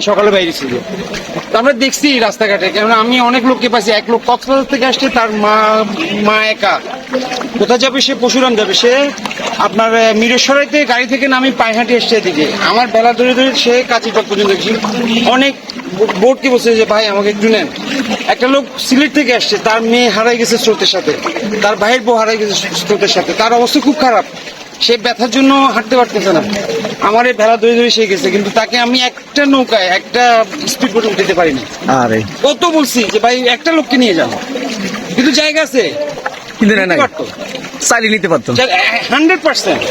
সকালে বাইরেছি যে। তো আমরা দেখছি রাস্তাঘাটে কেন আমি অনেক লোককে পাইছি। এক লোক কক্সবাজার থেকে আসছে, তার মা মা একা। কোথায় যাবে সে? পশুরাম যাবে। সে আপনার মিরেশ্বরাইতে গাড়ি থেকে নামি পায়হাটি এসছে এদিকে। আমার বেলা ধরে ধরে সে কাঁচি চক পর্যন্ত গেছি। অনেক বোর্ডকে বসে যে, ভাই, আমাকে একটু নেন। একটা লোক সিলেট থেকে আসছে, তার মেয়ে হারাই গেছে স্রোতের সাথে। তার ভাইয়ের বউ হারাই গেছে স্রোতের সাথে। তার অবস্থা খুব খারাপ। সে ব্যথার জন্য হাঁটতে পারতেছে না। আমার এই ভেলা ধরে ধরে সে গেছে কিন্তু তাকে আমি একটা নৌকায় একটা স্পিড বোটে উঠাতে পারিনি। আরে। কত বলছি যে ভাই একটা লোককে নিয়ে যাও। কিন্তু জায়গা আছে। কিন্তু না পারতো। চালিয়ে নিতে পারতো। হান্ড্রেড পার্সেন্ট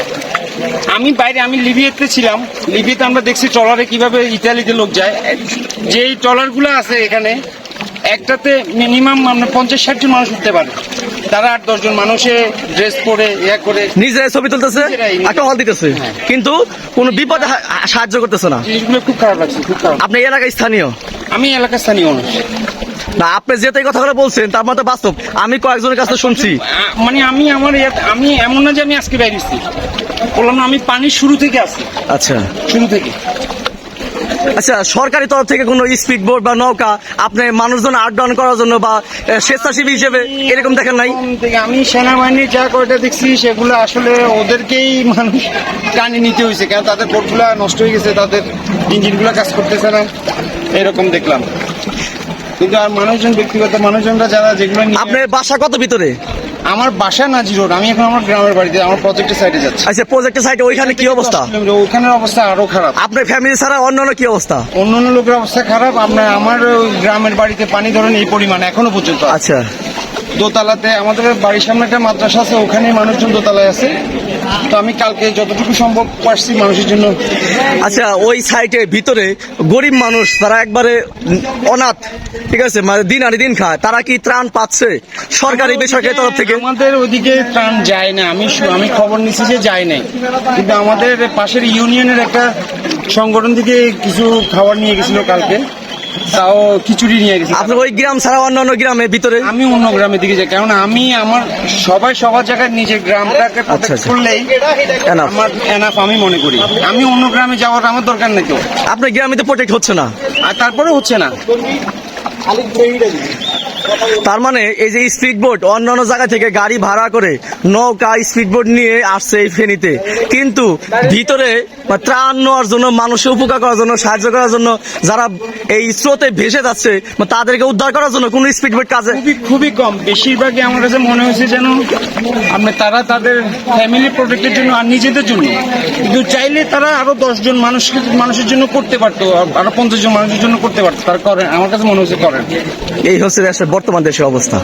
আমি বাইরে আমি লিবিয়াতে ছিলাম। লিবিয়াতে আমরা দেখছি ট্রলারে কীভাবে ইতালিতে লোক যায়। যেই ট্রলারগুলো আছে এখানে একটাতে মিনিমাম আমরা পঞ্চাশ ষাট জন মানুষ উঠতে পারে। তারা আট দশজন মানুষে ড্রেস পরে ইয়া করে। নিজেরাই ছবি তুলতেছে একটা হল দিতেছে। হ্যাঁ। কিন্তু কোনো বিপদে সাহায্য করতেছে না। জিনিসগুলো খুব খারাপ লাগছে খুব খারাপ। আপনি এলাকায় স্থানীয়? আমি এলাকার স্থানীয় মানুষ। না আপনি যেতে কথাগুলো বলছেন তার মধ্যে বাস্তব। আমি কয়েকজনের কাছে শুনছি। মানে আমি আমার আমি এমন না যে আমি আজকে বাইরেছি বললাম না আমি পানির শুরু থেকে আছি। আচ্ছা। শুরু থেকে। আচ্ছা সরকারি তরফ থেকে কোনো স্পিড বোট বা নৌকা আপনি মানুষজন আট ডাউন করার জন্য বা স্বেচ্ছাসেবী হিসেবে এরকম দেখেন নাই? আমি সেনাবাহিনীর যা কয়টা দেখছি সেগুলো আসলে ওদেরকেই মানুষ টানি নিতে হয়েছে কারণ তাদের বোটগুলো নষ্ট হয়ে গেছে তাদের ইঞ্জিনগুলো কাজ করতেছে না এরকম দেখলাম। কিন্তু আর মানুষজন ব্যক্তিগত মানুষজনরা যারা যেগুলো আপনার বাসা কত ভিতরে? আমার বাসা নাজি রোড আমি এখন আমার গ্রামের বাড়িতে আমার প্রজেক্টের সাইডে যাচ্ছি। আচ্ছা প্রজেক্টের সাইডে ওইখানে কি অবস্থা? ওইখানের অবস্থা আরও খারাপ। আপনার ফ্যামিলি ছাড়া অন্যান্য কি অবস্থা? অন্য অন্য লোকের অবস্থা খারাপ আপনার আমার গ্রামের বাড়িতে পানি ধরেন এই পরিমাণ এখনও পর্যন্ত। আচ্ছা। দোতলাতে আমাদের বাড়ির সামনে একটা মাদ্রাসা আছে ওখানে মানুষজন দোতলায় আছে। তো আমি কালকে যতটুকু সম্ভব পারছি মানুষের জন্য। আচ্ছা ওই সাইটে ভিতরে গরিব মানুষ তারা একবারে অনাথ ঠিক আছে মানে দিন আনি দিন খায় তারা কি ত্রাণ পাচ্ছে সরকারি বেসরকারি তরফ থেকে? আমাদের ওইদিকে ত্রাণ যায় না আমি আমি খবর নিচ্ছি যে যায় নাই। কিন্তু আমাদের পাশের ইউনিয়নের একটা সংগঠন থেকে কিছু খাবার নিয়ে গেছিল কালকে। তাও খিচুড়ি নিয়ে গেছি। আপনার ওই গ্রাম ছাড়া অন্যান্য গ্রামে ভিতরে? আমি অন্য গ্রামের দিকে যাই কারণ আমি আমার সবাই সবার জায়গায় নিজের গ্রামটাকে আচ্ছা, protect আচ্ছা। করলেই. আমার এনাফ আমি মনে করি। আমি অন্য গ্রামে যাওয়ার আমার দরকার নেই তো আপনার গ্রামে তো প্রোটেক্ট হচ্ছে না। আর তারপরে হচ্ছে না। তার মানে এই যে স্পিড বোট অন্যান্য জায়গা থেকে গাড়ি ভাড়া করে নৌকা স্পিড বোট নিয়ে আসছে এই ফেনীতে। কিন্তু ভিতরে বা ত্রাণ নেওয়ার জন্য মানুষের উপকার করার জন্য সাহায্য করার জন্য যারা এই স্রোতে ভেসে যাচ্ছে বা তাদেরকে উদ্ধার করার জন্য কোন স্পিড বোট কাজে খুবই কম। বেশিরভাগই আমার কাছে মনে হয়েছে যেন আপনি তারা তাদের ফ্যামিলি প্রোটেক্টের জন্য আর নিজেদের জন্য। কিন্তু চাইলে তারা আরও দশজন মানুষ মানুষের জন্য করতে পারতো আরও পঞ্চাশ জন মানুষের জন্য করতে পারতো। তারা করেন আমার কাছে মনে হচ্ছে করেন। এই হচ্ছে বর্তমান দেশের অবস্থা।